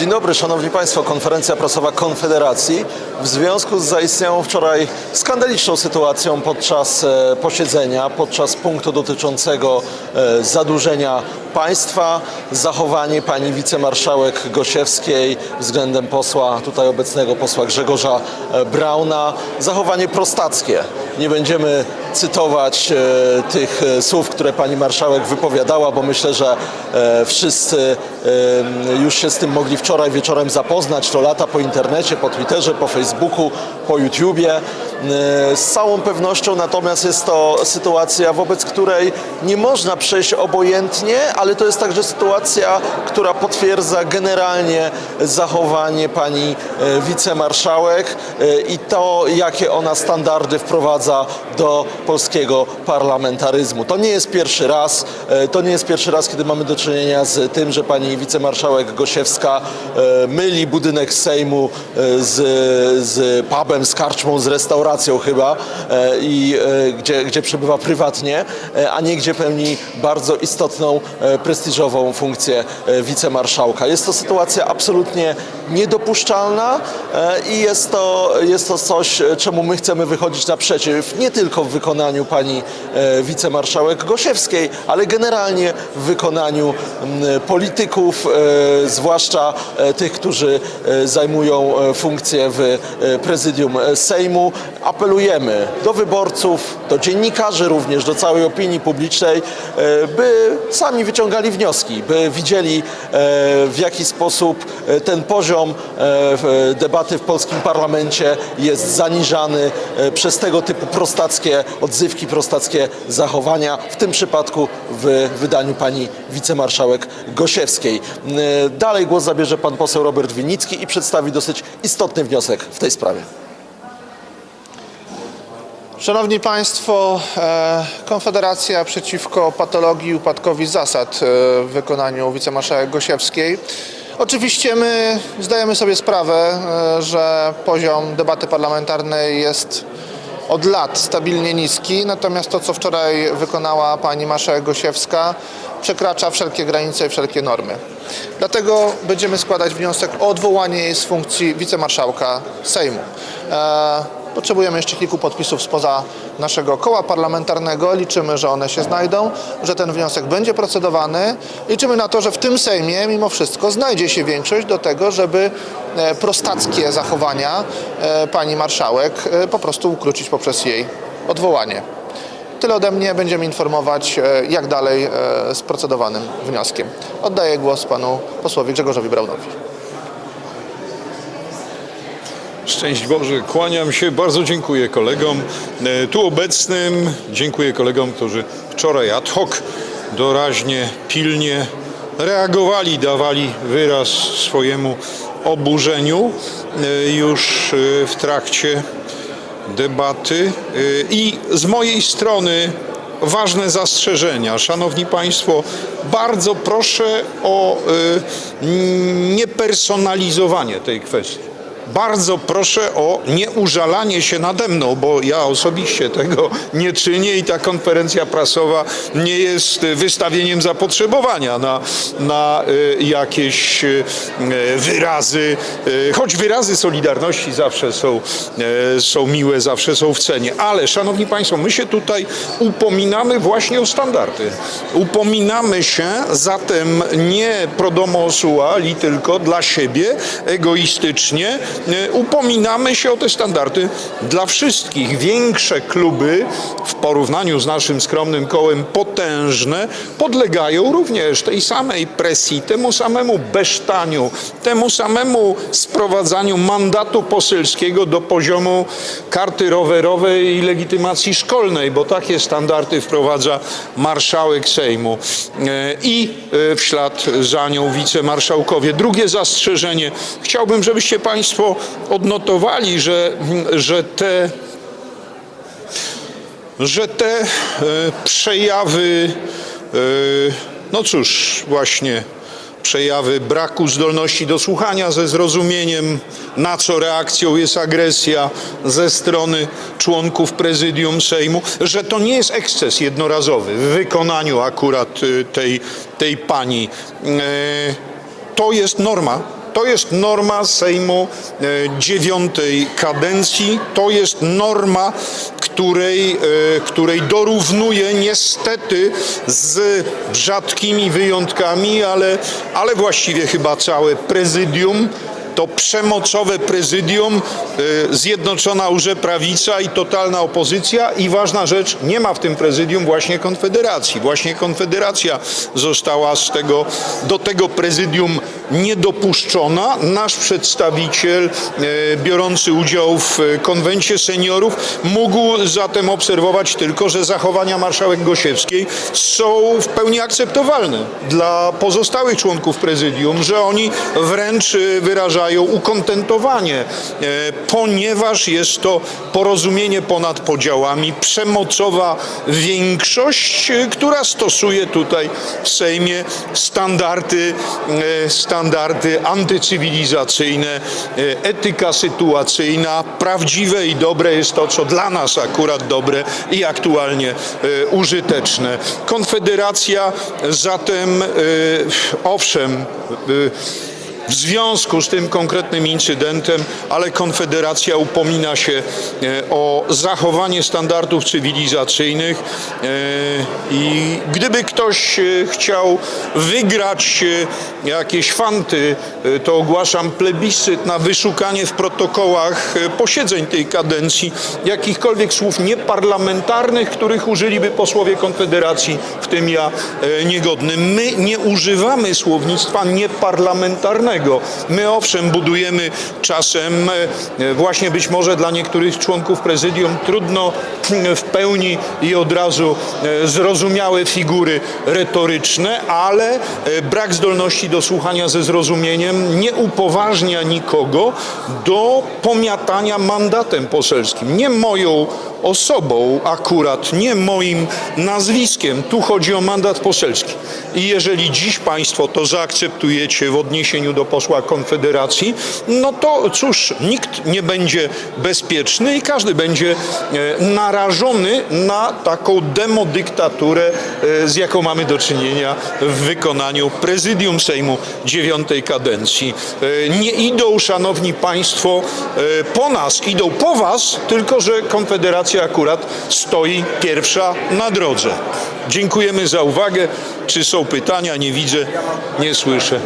Dzień dobry, Szanowni Państwo. Konferencja prasowa Konfederacji w związku z zaistniałą wczoraj skandaliczną sytuacją podczas e, posiedzenia, podczas punktu dotyczącego e, zadłużenia państwa, zachowanie pani wicemarszałek Gosiewskiej względem posła, tutaj obecnego posła Grzegorza e, Brauna, zachowanie prostackie. Nie będziemy cytować e, tych e, słów, które pani marszałek wypowiadała, bo myślę, że e, wszyscy już się z tym mogli wczoraj wieczorem zapoznać. To lata po internecie, po Twitterze, po Facebooku, po YouTubie. E, Z całą pewnością natomiast jest to sytuacja, wobec której nie można przejść obojętnie, ale to jest także sytuacja, która potwierdza generalnie zachowanie pani e, wicemarszałek e, i to, jakie ona standardy wprowadza do polskiego parlamentaryzmu. To nie jest pierwszy raz, to nie jest pierwszy raz, kiedy mamy do czynienia z tym, że pani wicemarszałek Gosiewska myli budynek Sejmu z, z pubem, z karczmą, z restauracją chyba, e, i, e, gdzie, gdzie przebywa prywatnie, e, a nie gdzie pełni bardzo istotną, prestiżową funkcję wicemarszałka. Jest to sytuacja absolutnie niedopuszczalna i jest to, jest to coś, czemu my chcemy wychodzić naprzeciw, nie tylko w wykonaniu pani wicemarszałek Gosiewskiej, ale generalnie w wykonaniu polityków, zwłaszcza tych, którzy zajmują funkcje w prezydium Sejmu. Apelujemy do wyborców, do dziennikarzy również, do całej opinii publicznej, e, by sami wyciągali wnioski, by widzieli e, w jaki sposób e, ten poziom debaty w polskim parlamencie jest zaniżany przez tego typu prostackie odzywki, prostackie zachowania, w tym przypadku w wydaniu pani wicemarszałek Gosiewskiej. Dalej głos zabierze pan poseł Robert Winnicki i przedstawi dosyć istotny wniosek w tej sprawie. Szanowni Państwo, e, Konfederacja przeciwko patologii i upadkowi zasad e, w wykonaniu wicemarszałek Gosiewskiej. Oczywiście my zdajemy sobie sprawę, e, że poziom debaty parlamentarnej jest od lat stabilnie niski, natomiast to, co wczoraj wykonała pani marszałek Gosiewska, przekracza wszelkie granice i wszelkie normy. Dlatego będziemy składać wniosek o odwołanie jej z funkcji wicemarszałka Sejmu. Potrzebujemy jeszcze kilku podpisów spoza naszego koła parlamentarnego. Liczymy, że one się znajdą, że ten wniosek będzie procedowany. Liczymy na to, że w tym Sejmie mimo wszystko znajdzie się większość do tego, żeby e, prostackie zachowania e, pani marszałek e, po prostu ukrócić poprzez jej odwołanie. Tyle ode mnie. Będziemy informować, jak dalej z procedowanym wnioskiem. Oddaję głos panu posłowi Grzegorzowi Braunowi. Szczęść Boże, kłaniam się, bardzo dziękuję kolegom e, tu obecnym, dziękuję kolegom, którzy wczoraj ad hoc, doraźnie, pilnie reagowali, dawali wyraz swojemu oburzeniu e, już e, w trakcie debaty i z mojej strony ważne zastrzeżenia. Szanowni Państwo, bardzo proszę o niepersonalizowanie tej kwestii. Bardzo proszę o nieużalanie się nade mną, bo ja osobiście tego nie czynię i ta konferencja prasowa nie jest wystawieniem zapotrzebowania na, na y, jakieś y, wyrazy, y, choć wyrazy solidarności zawsze są, są miłe, zawsze są w cenie. Ale, szanowni państwo, my się tutaj upominamy właśnie o standardy. Upominamy się zatem nie pro domo suali, tylko dla siebie, egoistycznie, upominamy się o te standardy dla wszystkich. Większe kluby w porównaniu z naszym skromnym kołem potężne podlegają również tej samej presji, temu samemu besztaniu, temu samemu sprowadzaniu mandatu poselskiego do poziomu karty rowerowej i legitymacji szkolnej, bo takie standardy wprowadza marszałek Sejmu E, i e, w ślad za nią wicemarszałkowie. Drugie zastrzeżenie. Chciałbym, żebyście Państwo odnotowali, że, że te że te e, przejawy, e, no cóż, właśnie przejawy braku zdolności do słuchania ze zrozumieniem, na co reakcją jest agresja ze strony członków prezydium Sejmu, że to nie jest eksces jednorazowy w wykonaniu akurat e, tej, tej pani. To jest norma To jest norma Sejmu e, dziewiątej kadencji. To jest norma, której, e, której dorównuje niestety z rzadkimi wyjątkami, ale, ale właściwie chyba całe prezydium to przemocowe prezydium, y, Zjednoczona Urze Prawica i totalna opozycja i ważna rzecz, nie ma w tym prezydium właśnie Konfederacji. Właśnie Konfederacja została z tego, do tego prezydium niedopuszczona. Nasz przedstawiciel y, biorący udział w y, konwencie seniorów mógł zatem obserwować tylko, że zachowania marszałek Gosiewskiej są w pełni akceptowalne dla pozostałych członków prezydium, że oni wręcz y, wyrażają ukontentowanie, e, ponieważ jest to porozumienie ponad podziałami, przemocowa większość, y, która stosuje tutaj w Sejmie standardy, e, standardy antycywilizacyjne, e, etyka sytuacyjna, prawdziwe i dobre jest to, co dla nas akurat dobre i aktualnie e, użyteczne. Konfederacja zatem, e, owszem, e, w związku z tym konkretnym incydentem, ale Konfederacja upomina się e, o zachowanie standardów cywilizacyjnych e, i gdyby ktoś e, chciał wygrać jakieś fanty, to ogłaszam plebiscyt na wyszukanie w protokołach posiedzeń tej kadencji jakichkolwiek słów nieparlamentarnych, których użyliby posłowie Konfederacji, w tym ja niegodny. My nie używamy słownictwa nieparlamentarnego. My owszem budujemy czasem e, właśnie być może dla niektórych członków prezydium trudno w pełni i od razu e, zrozumiałe figury retoryczne, ale e, brak zdolności do słuchania ze zrozumieniem nie upoważnia nikogo do pomiatania mandatem poselskim. Nie moją osobą akurat, nie moim nazwiskiem. Tu chodzi o mandat poselski. I jeżeli dziś Państwo to zaakceptujecie w odniesieniu do posła Konfederacji, no to cóż, nikt nie będzie bezpieczny i każdy będzie e, narażony na taką demodyktaturę, e, z jaką mamy do czynienia w wykonaniu prezydium Sejmu dziewiątej kadencji. E, Nie idą, szanowni Państwo, po nas, idą po Was, tylko że Konfederacja akurat stoi pierwsza na drodze. Dziękujemy za uwagę. Czy są pytania? Nie widzę, nie słyszę.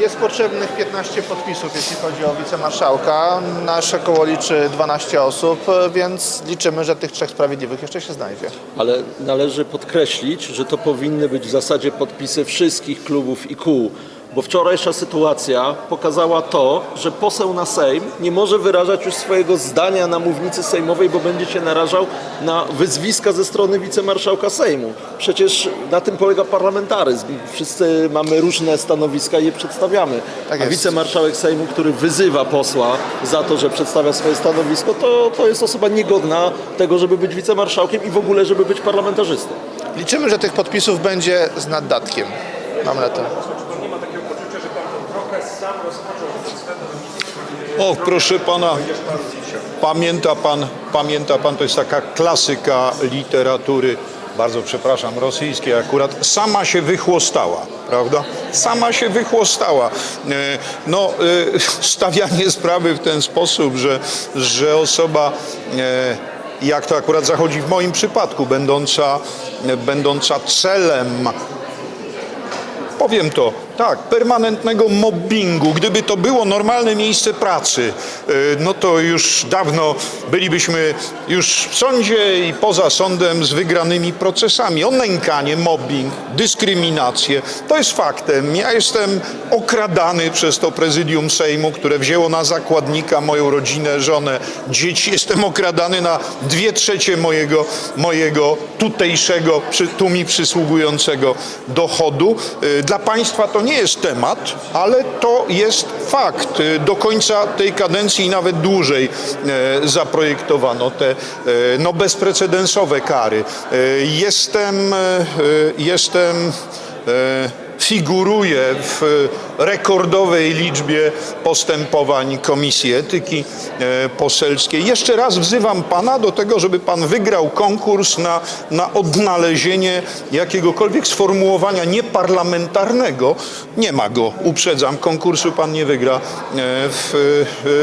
Jest potrzebnych 15 podpisów, jeśli chodzi o wicemarszałka. Nasze koło liczy 12 osób, więc liczymy, że tych trzech sprawiedliwych jeszcze się znajdzie. Ale należy podkreślić, że to powinny być w zasadzie podpisy wszystkich klubów i kół, bo wczorajsza sytuacja pokazała to, że poseł na Sejm nie może wyrażać już swojego zdania na mównicy sejmowej, bo będzie się narażał na wyzwiska ze strony wicemarszałka Sejmu. Przecież na tym polega parlamentaryzm. Wszyscy mamy różne stanowiska i je przedstawiamy. Tak A wicemarszałek Sejmu, który wyzywa posła za to, że przedstawia swoje stanowisko, to, to jest osoba niegodna tego, żeby być wicemarszałkiem i w ogóle, żeby być parlamentarzystą. Liczymy, że tych podpisów będzie z naddatkiem. Mam na to. O, proszę pana, pamięta pan, pamięta pan, to jest taka klasyka literatury, bardzo przepraszam, rosyjskiej akurat, sama się wychłostała, prawda? Sama się wychłostała. E, No, e, stawianie sprawy w ten sposób, że, że osoba e, jak to akurat zachodzi w moim przypadku, będąca, będąca celem powiem to, tak, permanentnego mobbingu. Gdyby to było normalne miejsce pracy, y, no to już dawno bylibyśmy już w sądzie i poza sądem z wygranymi procesami. O nękanie, mobbing, dyskryminację, to jest faktem. Ja jestem okradany przez to prezydium Sejmu, które wzięło na zakładnika moją rodzinę, żonę, dzieci. Jestem okradany na dwie trzecie mojego, mojego tutejszego, tu mi przysługującego dochodu. Y, Dla państwa to nie jest temat, ale to jest fakt. Y, Do końca tej kadencji i nawet dłużej e, zaprojektowano te e, no, bezprecedensowe kary. E, Jestem, jestem figuruję w rekordowej liczbie postępowań Komisji Etyki e, Poselskiej. Jeszcze raz wzywam pana do tego, żeby pan wygrał konkurs na, na odnalezienie jakiegokolwiek sformułowania nieparlamentarnego. Nie ma go, uprzedzam, konkursu pan nie wygra e, w,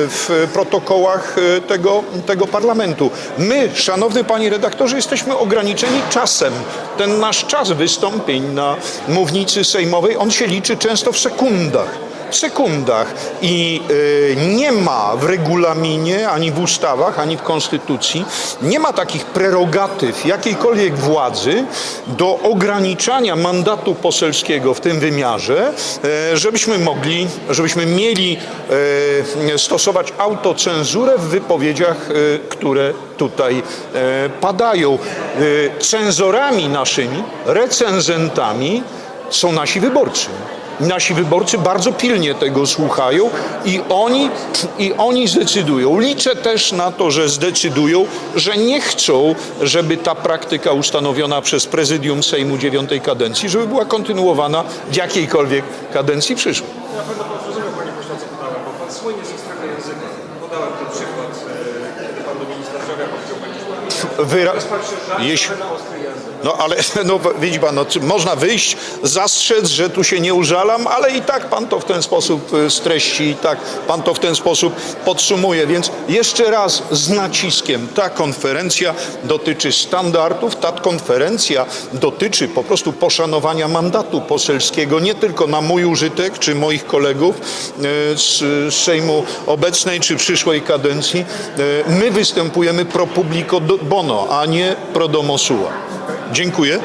w protokołach e, tego, tego parlamentu. My, szanowny panie redaktorze, jesteśmy ograniczeni czasem. Ten nasz czas wystąpień na mównicy sejmowej, on się liczy często w sekundach sekundach i y, nie ma w regulaminie, ani w ustawach, ani w konstytucji, nie ma takich prerogatyw jakiejkolwiek władzy do ograniczania mandatu poselskiego w tym wymiarze, e, żebyśmy mogli, żebyśmy mieli e, stosować autocenzurę w wypowiedziach, e, które tutaj padają. Cenzorami naszymi, recenzentami są nasi wyborcy. Nasi wyborcy bardzo pilnie tego słuchają i oni, i oni zdecydują. Liczę też na to, że zdecydują, że nie chcą, żeby ta praktyka ustanowiona przez prezydium Sejmu dziewiątej kadencji, żeby była kontynuowana w jakiejkolwiek kadencji przyszłej. Na pewno pan zrozumiał, panie pośle, co pytałem, bo pan słynie z języka. Podałem ten przykład, e, kiedy pan do ministra zdrowia powiedział, Wyra- Jeśli-. No ale no, widzi pan, no, można wyjść, zastrzec, że tu się nie użalam, ale i tak pan to w ten sposób streści, i tak pan to w ten sposób podsumuje. Więc jeszcze raz z naciskiem, ta konferencja dotyczy standardów, ta konferencja dotyczy po prostu poszanowania mandatu poselskiego, nie tylko na mój użytek czy moich kolegów y, z Sejmu obecnej czy przyszłej kadencji. Y, My występujemy pro publico bono, a nie pro domo sua. Dziękuję.